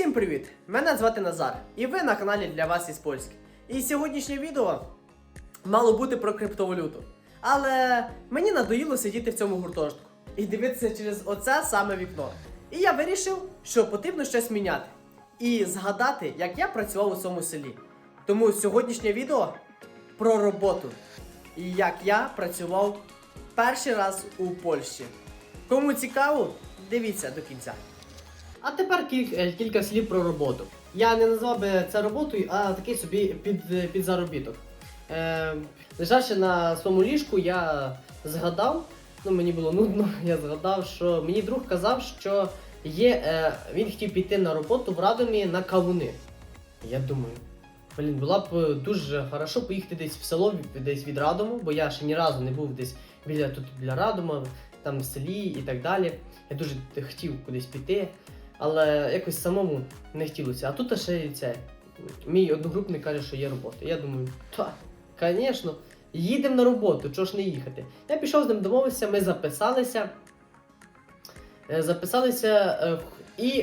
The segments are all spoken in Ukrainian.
Усім привіт! Мене звати Назар, і ви на каналі для вас із Польськи. І сьогоднішнє відео мало бути про криптовалюту. Але мені надоїло сидіти в цьому гуртожитку і дивитися через оце саме вікно. І я вирішив, що потрібно щось міняти. І згадати, як я працював у цьому селі. Тому сьогоднішнє відео про роботу. І як я працював перший раз у Польщі. Кому цікаво, дивіться до кінця. А тепер кіль- е, кілька слів про роботу. Я не назвав би це роботою, а такий собі під, е, заробіток. Е, лежачи на своєму ліжку, я згадав, ну мені було нудно, я згадав, що мені друг казав, що є, е, він хотів піти на роботу в Радомі на кавуни. Я думаю, блін, була б е, дуже хорошо поїхати десь в село, десь від Радому, бо я ще ні разу не був десь біля тут біля Радома, там в селі і так далі. Я дуже хотів кудись піти, але якось самому не хотілося. А тут ще і це. Мій одногрупник каже, що є робота. Я думаю, та, звісно, їдемо на роботу, чого ж не їхати. Я пішов з ним домовився, ми записалися. Е, Записалися е, і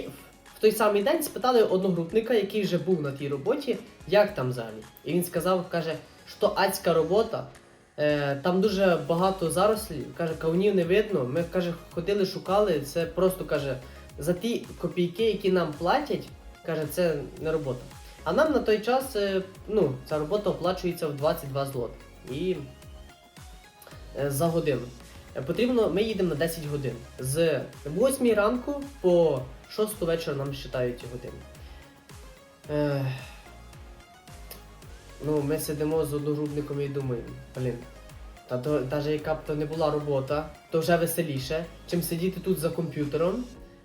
в той самий день спитали одногрупника, який вже був на тій роботі, як там взагалі. І він сказав, каже, що адська робота. Е, там дуже багато зарослів, каже, кавунів не видно. Ми каже, ходили, шукали. Це просто каже, за ті копійки, які нам платять, каже, це не робота. А нам на той час е, ну, ця робота оплачується в 22 злоти. І е, за годину. Е, Потрібно, ми їдемо на 10 годин. З 8 ранку по 6 вечора нам вважають години. Ну, ми сидимо з одногрупником і думаємо, блін, та навіть яка б то не була робота, то вже веселіше, чим сидіти тут за комп'ютером.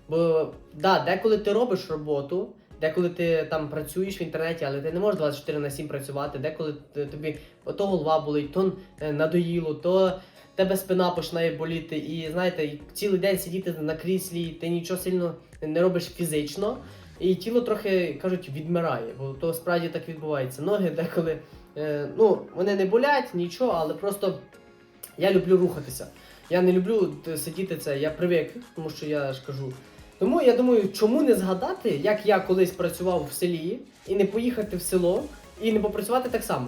Бо да, деколи ти робиш роботу, деколи ти там працюєш в інтернеті, але ти не можеш 24 на 7 працювати, деколи тобі то голова болить, то е, надоїло, то тебе спина починає боліти. І знаєте, цілий день сидіти на кріслі, ти нічого сильно не робиш фізично, і тіло трохи кажуть відмирає, бо то справді так відбувається. Ноги деколи, е, ну, вони не болять, нічого, але просто я люблю рухатися. Я не люблю сидіти це, я привик, тому що я ж кажу. Тому я думаю, чому не згадати, як я колись працював в селі, і не поїхати в село, і не попрацювати так само.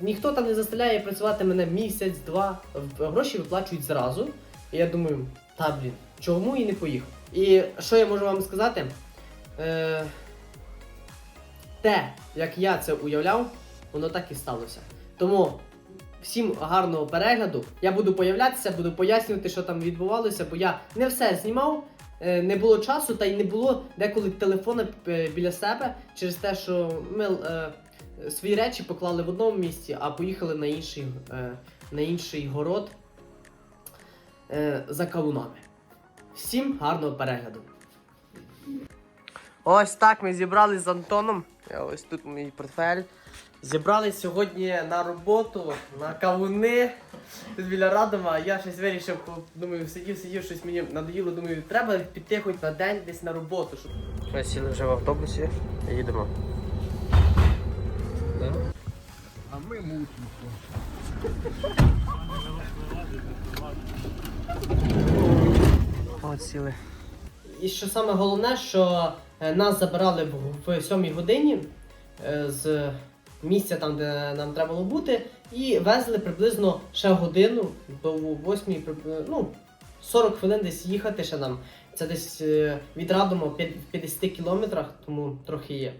Ніхто там не заставляє працювати мене місяць, два, гроші виплачують зразу. І я думаю, та блін, чому і не поїхав? І що я можу вам сказати? Е, те, як я це уявляв, воно так і сталося. Тому всім гарного перегляду. Я буду появлятися, буду пояснювати, що там відбувалося, бо я не все знімав, е, не було часу, та й не було деколи телефона е, біля себе через те, що ми е, свої речі поклали в одному місці, а поїхали на інший, на інший город за кавунами. Всім гарного перегляду. Ось так ми зібрались з Антоном. Ось тут мій портфель. Зібрались сьогодні на роботу, на кавуни. Тут біля Радома. Я щось вирішив, думаю, сидів, сидів, щось мені надоїло. Думаю, треба піти хоч на день десь на роботу. Щоб... Ми сіли вже в автобусі і їдемо. А ми мучимося. От сіли. І що саме головне, що е, нас забирали в, в 7 годині е, з місця там, де нам треба було бути, і везли приблизно ще годину до 8, ну, 40 хвилин десь їхати ще нам. Це десь е, від Радома в 50 кілометрах, тому трохи є.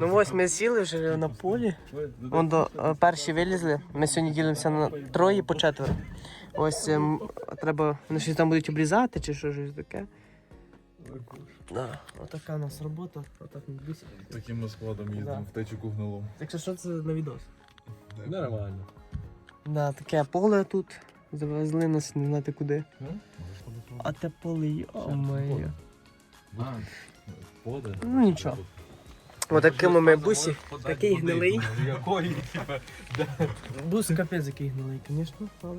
Ну ось ми сіли вже на полі. Вон до е, перші вилізли. Ми сьогодні ділимося на троє по четверо. Ось ем, треба. Вони щось там будуть обрізати чи що щось таке. Да, отака у нас робота. Отак ми близько. Таким ми складом Да. їздимо в течіку гнилом. Якщо що, це на відос. Нормально. Да, таке поле тут. Завезли нас не знати куди. А те поле, йо-моє. Поде. Ну нічого. Отакими ми бусі. Такий гнилий. Якої, типа, Бус капець який гнилий, звісно, але.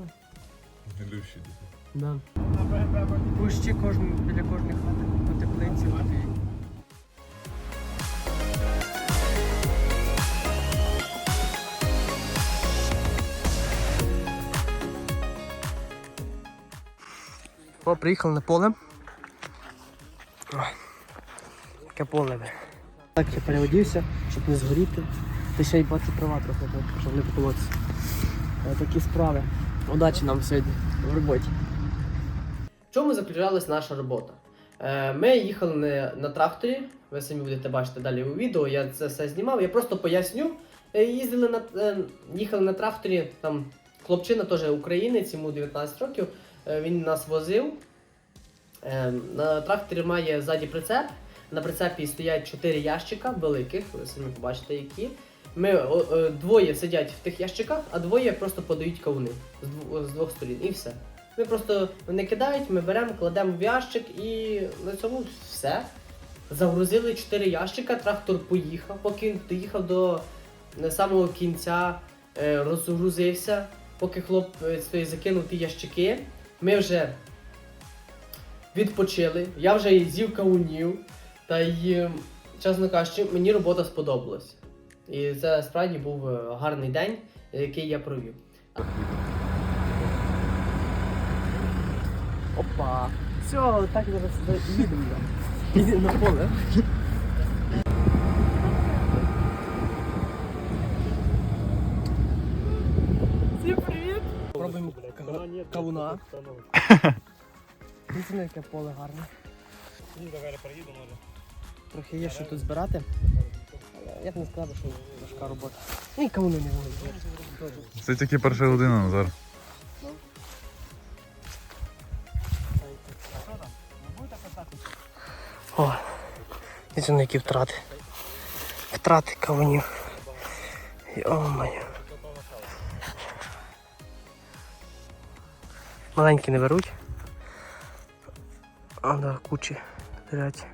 гнилющий. Да. Кущі кожен, біля кожної хати теплиці. О, приїхали на поле. Таке поле. Так, я переодівся, щоб не згоріти. Ти ще й бачу права трохи, щоб не поколотися. Е, Такі справи. Удачі нам сьогодні в роботі. В чому заключалась наша робота? Е, Ми їхали на, на тракторі, ви самі будете бачити далі у відео, я це все знімав, я просто поясню. Е, Їздили на, е, їхали на тракторі, там хлопчина теж українець, йому 19 років, він нас возив. На тракторі має ззаді прицеп. На прицепі стоять 4 ящика великих, ви самі побачите які. Ми двоє сидять в тих ящиках, а двоє просто подають кавуни з двох сторін. І все. Ми просто вони кидають, ми беремо, кладемо в ящик і на цьому все. Загрузили 4 ящика, трактор поїхав, поки він доїхав до е, самого кінця, е, розгрузився, поки хлопець той закинув ті ящики. Ми вже відпочили, я вже з'їв кавунів, та й, е, чесно кажучи, мені робота сподобалась. І це справді був гарний день, який я провів. Опа! Все, так зараз їдемо. Їдемо на поле. Всім привіт! Пробуємо кавуна. Дивіться, яке поле гарне. Трохи є що тут збирати. Я б не сказав, що важка робота. Ну і кавуни не можуть. Це тільки перша година, Назар. О, дивіться, на які втрати. Втрати кавунів. Йо-моє. Маленькі не беруть. А, да, кучі лежать.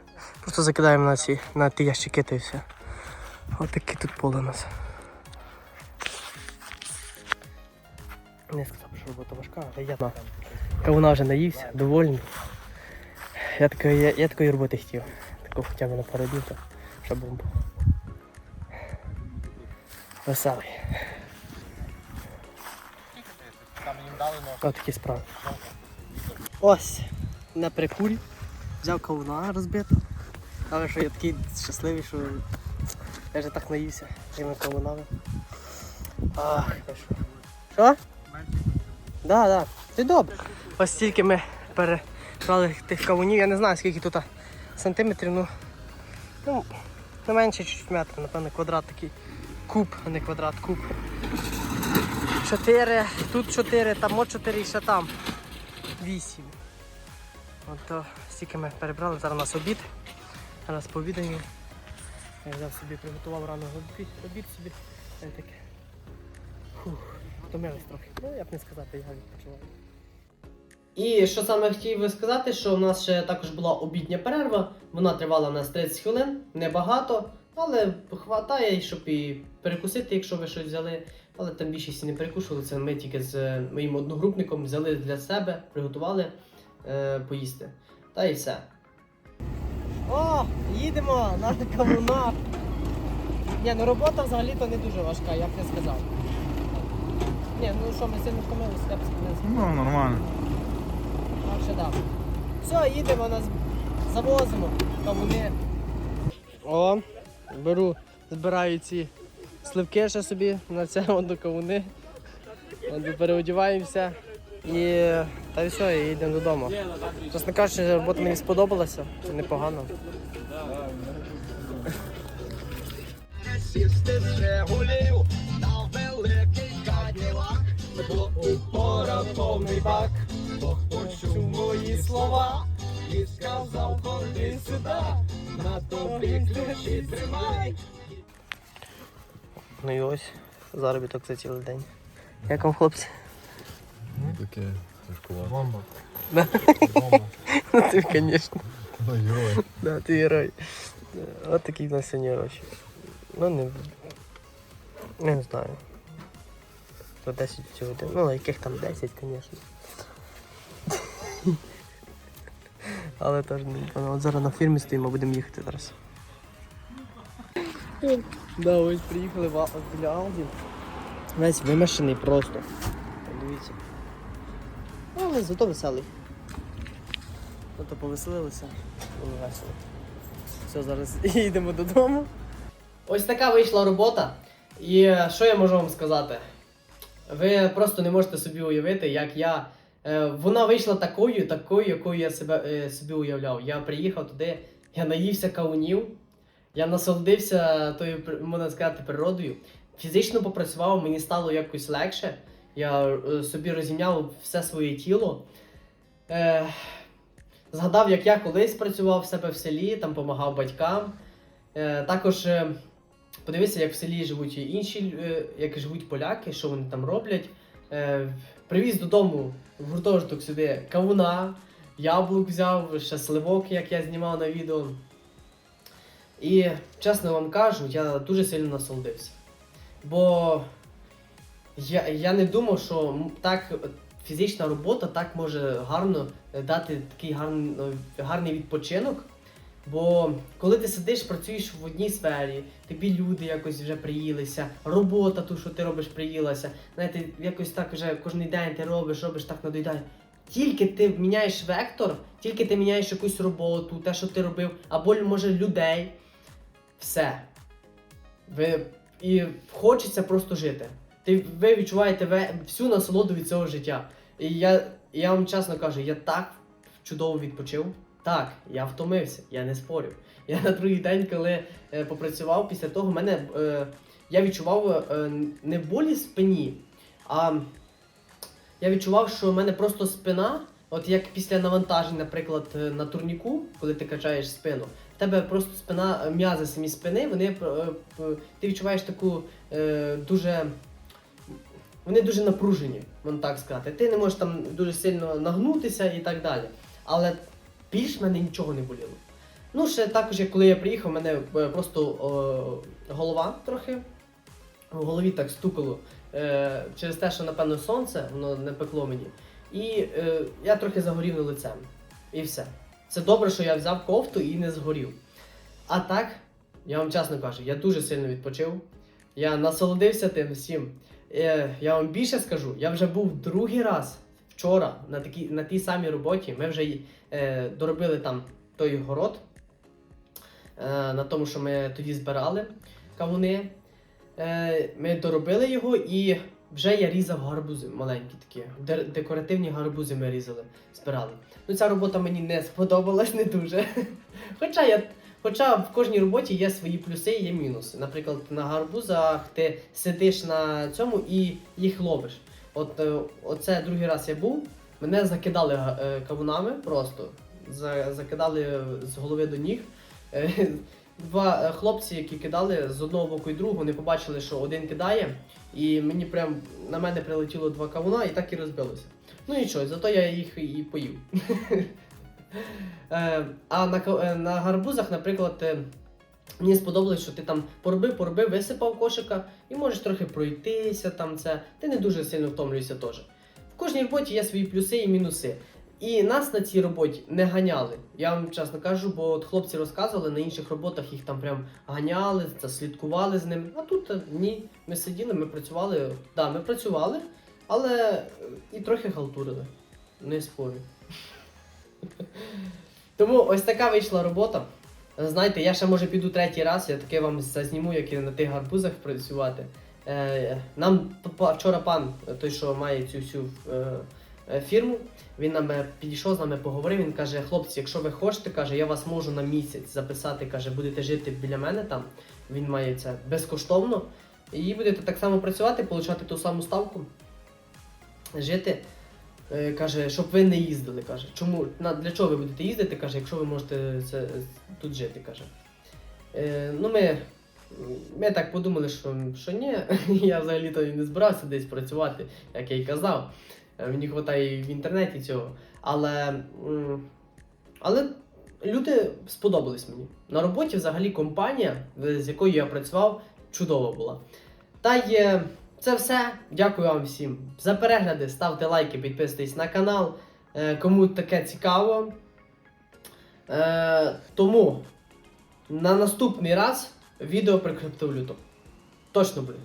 Просто закидаємо на ці на ті ящики та і все. Ось таке тут поле у нас. Не сказав, що робота важка, але я Кавуна вже наївся, довольний. Я такої, я, я такої роботи хотів. Таку хоча б на пару днів, то щоб був. Веселий. Ось такі справи. Ось, на прикурі. Взяв кавуна розбиту. Але що я такий щасливий, що я вже так наївся тими кавунами. Ах, що. Що? Да, да. Це добре. Ось стільки ми перебрали тих кавунів. Я не знаю, скільки тут сантиметрів, ну. Ну, не менше чуть метр, напевно, квадрат такий. Куб, а не квадрат, куб. Чотири, тут чотири, там от чотири і ще там. Вісім. От то стільки ми перебрали, зараз у нас обід. Зараз пообідаємо. Я взяв собі, приготував рано обід, обід собі. Та таке. Фух, втомились трохи. Ну, як не сказати, я відпочиваю. І що саме хотів би сказати, що у нас ще також була обідня перерва. Вона тривала у нас 30 хвилин, небагато, але хватає, щоб і перекусити, якщо ви щось взяли. Але там більшість не перекушували. Це ми тільки з моїм одногрупником взяли для себе, приготували е, поїсти. Та і все. О, їдемо на кавунах. Ні, ну робота взагалі-то не дуже важка, я б не сказав. Ні, ну що, ми сильно втомилися, я б сказав. Ну, нормально. Так що. Все, їдемо, нас завозимо. Кавуни. О, беру, збираю ці сливки ще собі на це до кавуни. Переодіваємося і та й все, і йдемо додому. Чесно кажучи, робота мені сподобалася, непогано. Сісти з Жигулів на великий каділак, бо упора повний бак, бо почув мої слова і сказав, ходи сюди, на тобі ключі тримай. Ну і ось заробіток за цілий день. Як вам хлопці? Таке тяжкувато. Бомба. Ну ти, звісно. Ой, ой. Да, ти герой. От такі в нас сьогодні гроші. Ну не. Я не знаю. По 10 цю годину. Ну, яких там 10, звісно. Але теж не ну, От зараз на фірмі стоїмо, будемо їхати зараз. Да, ось приїхали в біля Алді. Весь вимашений просто. Дивіться. Ну, але зато веселий. Тобто повеселилися, було весело. Все, зараз їдемо додому. Ось така вийшла робота. І е, що я можу вам сказати? Ви просто не можете собі уявити, як я. Е, Вона вийшла такою, такою, якою я себе, е, собі уявляв. Я приїхав туди, я наївся кавунів, я насолодився тою, можна сказати, природою. Фізично попрацював, мені стало якось легше. Я е, собі розім'яв все своє тіло. Згадав, як я колись працював в себе в селі, там допомагав батькам. Також подивився, як в селі живуть інші, е, як живуть поляки, що вони там роблять. Привіз додому в гуртожиток сюди кавуна, яблук взяв, ще сливок, як я знімав на відео. І чесно вам кажу, я дуже сильно насолодився. Бо я, я не думав, що так фізична робота так може гарно е, дати такий гарний, гарний відпочинок. Бо коли ти сидиш, працюєш в одній сфері, тобі люди якось вже приїлися, робота ту, що ти робиш, приїлася. Знаєте, якось так вже кожен день ти робиш, робиш так надоїдає. Тільки ти міняєш вектор, тільки ти міняєш якусь роботу, те, що ти робив, або може людей. Все. Ви, і хочеться просто жити. Ти, ви відчуваєте всю насолоду від цього життя. І я, я вам чесно кажу, я так чудово відпочив. Так, я втомився, я не спорю. Я на другий день, коли е, попрацював, після того мене е, я відчував е, не болі спині, а я відчував, що в мене просто спина, от як після навантажень, наприклад, е, на турніку, коли ти качаєш спину, в тебе просто спина, е, м'язи самі спини, вони е, е, ти відчуваєш таку е, дуже. Вони дуже напружені, можна так сказати. Ти не можеш там дуже сильно нагнутися і так далі. Але більш мене нічого не боліло. Ну, ще також, як коли я приїхав, в мене е, просто о, голова трохи. В голові так стукало е, через те, що, напевно, сонце, воно не пекло мені. І е, я трохи загорів на лицем. І все. Це добре, що я взяв кофту і не згорів. А так, я вам чесно кажу, я дуже сильно відпочив. Я насолодився тим всім. Е, я вам більше скажу, я вже був другий раз вчора на, такій, на тій самій роботі. Ми вже е, доробили там той город е, на тому, що ми тоді збирали кавуни. Е, ми доробили його і вже я різав гарбузи маленькі такі. Декоративні гарбузи ми різали, збирали. Ну, ця робота мені не сподобалась не дуже. Хоча я. Хоча в кожній роботі є свої плюси і є мінуси. Наприклад, на гарбузах ти сидиш на цьому і їх ловиш. От е, оце другий раз я був, мене закидали е, кавунами просто. Закидали з голови до ніг. Е, Два хлопці, які кидали з одного боку і другого, вони побачили, що один кидає, і мені прям на мене прилетіло два кавуна і так і розбилося. Ну нічого, зато я їх і поїв. А на, гарбузах, наприклад, мені сподобалось, що ти там поробив, поробив, висипав кошика і можеш трохи пройтися там це. Ти не дуже сильно втомлюєшся теж. В кожній роботі є свої плюси і мінуси. І нас на цій роботі не ганяли. Я вам чесно кажу, бо от хлопці розказували, на інших роботах їх там прям ганяли, та слідкували з ними. А тут е, ні. Ми сиділи, ми працювали. Да, ми працювали, але е, і трохи халтурили. Не спорю. Тому ось така вийшла робота. Знаєте, я ще може піду третій раз, я таке вам зазніму, як і на тих гарбузах працювати. Е, нам вчора пан, той, що має цю всю е, е, фірму, він нам е, підійшов з нами, поговорив. Він каже: хлопці, якщо ви хочете, каже, я вас можу на місяць записати, каже, будете жити біля мене там. Він має це безкоштовно. І будете так само працювати, отримати ту саму ставку, жити. Е, Каже, щоб ви не їздили. Каже, чому для чого ви будете їздити? Каже, якщо ви можете це тут жити, каже. Е, ну, ми, ми так подумали, що, що ні, я взагалі-то не збирався десь працювати, як я й казав. Е, Мені вистачає в інтернеті цього. Але, але люди сподобались мені. На роботі взагалі компанія, з якою я працював, чудова була. Та е, це все. Дякую вам всім за перегляди. Ставте лайки, підписуйтесь на канал. Е, Кому таке цікаво. Е, тому на наступний раз відео про криптовалюту. Точно буде.